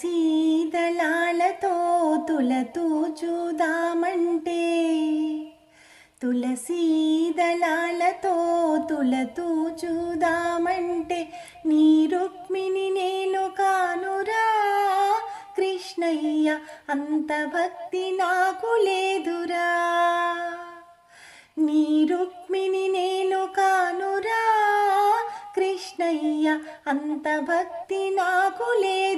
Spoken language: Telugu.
సీదళాలతో తులతూ చూదామంటే తులసీదలాలతో తులతూ చూదామంటే నీ రుక్మిణి నేను కానురా కృష్ణయ్య అంత భక్తి నాకు లేదురా. నీ రుక్మిణి నేను కానురా కృష్ణయ్య అంత భక్తి నాకు లేదు.